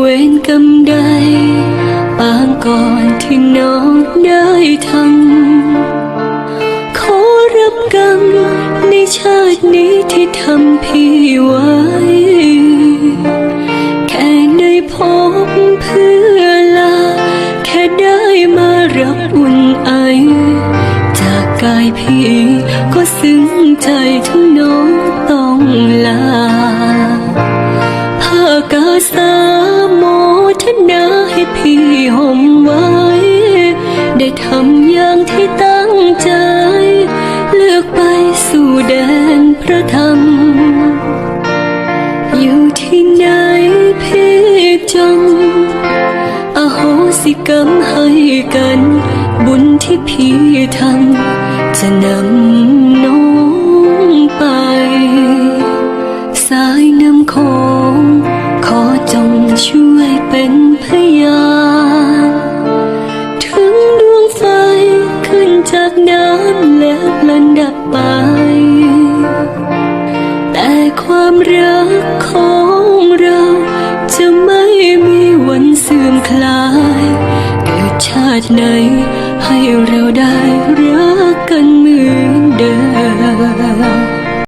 เวรกรรมใดปางก่อนที่น้องได้ทำขอรับกรรมในชาตินี้ที่ทำพี่ไว้ แค่ได้พบเพื่อลา แค่ได้มารับอุ่นไอ จากกายพี่ก็ซึ้งใจทั้งน้องต้องลาภากา สาโมทนาให้พี่ห่มไว้ ได้ทำอย่างที่ตั้งใจ เลือกไปสู่แดนพระธรรม อยู่ที่ไหนพี่จงอโหสิกรรมให้กัน บุญที่พี่ทำจะนำ เป็นพยานถึงดวงไฟขึ้นจากน้ำและพลันดับไป แต่ความรักของเราจะไม่มีวันเสื่อมคลาย เกิดชาติไหนให้เราได้